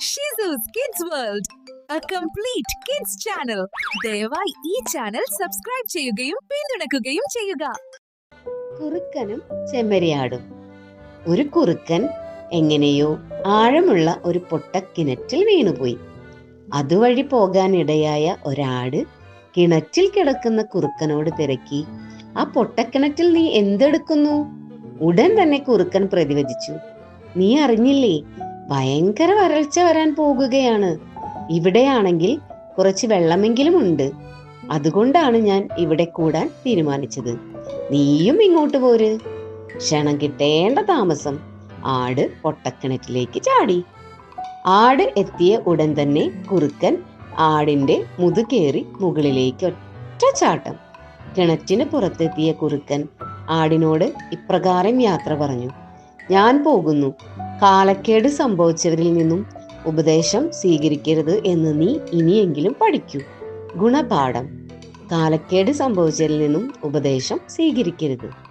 ഷിസൂസ് kids world a complete kids channel ദയവായി ഈ channel subscribe ചെയ്യുകയും പിന്തുണക്കുകയും ചെയ്യുക. കുറുക്കനും ചെമ്മരിയാടും. ഒരു കുറുക്കൻ എങ്ങനെയോ ആഴമുള്ള ഒരു പൊട്ടക്കിണറ്റിൽ വീണുപോയി. അതുവഴി പോകാനിടയായ ഒരാട് കിണറ്റിൽ കിടക്കുന്ന കുറുക്കനോട് തിരക്കി ആ പൊട്ടക്കിണറ്റിൽ നീ എന്തെടുക്കുന്നു? ഉടൻ തന്നെ കുറുക്കൻ പ്രതിവചിച്ചു നീ അറിഞ്ഞില്ലേ ഭയങ്കര വരൾച്ച വരാൻ പോകുകയാണ്. ഇവിടെയാണെങ്കിൽ കുറച്ച് വെള്ളമെങ്കിലും ഉണ്ട്. അതുകൊണ്ടാണ് ഞാൻ ഇവിടെ കൂടാൻ തീരുമാനിച്ചത്. നീയും ഇങ്ങോട്ട് പോര്. ക്ഷണം കിട്ടേണ്ട താമസം. ആട് പൊട്ടക്കിണറ്റിലേക്ക് ചാടി. ആട് എത്തിയ ഉടൻ തന്നെ കുറുക്കൻ ആടിന്റെ മുതുകേറി മുകളിലേക്ക് ഒറ്റ ചാട്ടം. കിണറ്റിന് പുറത്തെത്തിയ കുറുക്കൻ ആടിനോട് ഇപ്രകാരം യാത്ര പറഞ്ഞു. ഞാൻ പോകുന്നു. കാലക്കേട് സംഭവിച്ചവരിൽ നിന്നും ഉപദേശം സ്വീകരിക്കരുത് എന്ന് നീ ഇനിയെങ്കിലും പഠിക്കൂ. ഗുണപാഠം. കാലക്കേട് സംഭവിച്ചതിൽ നിന്നും ഉപദേശം സ്വീകരിക്കരുത്.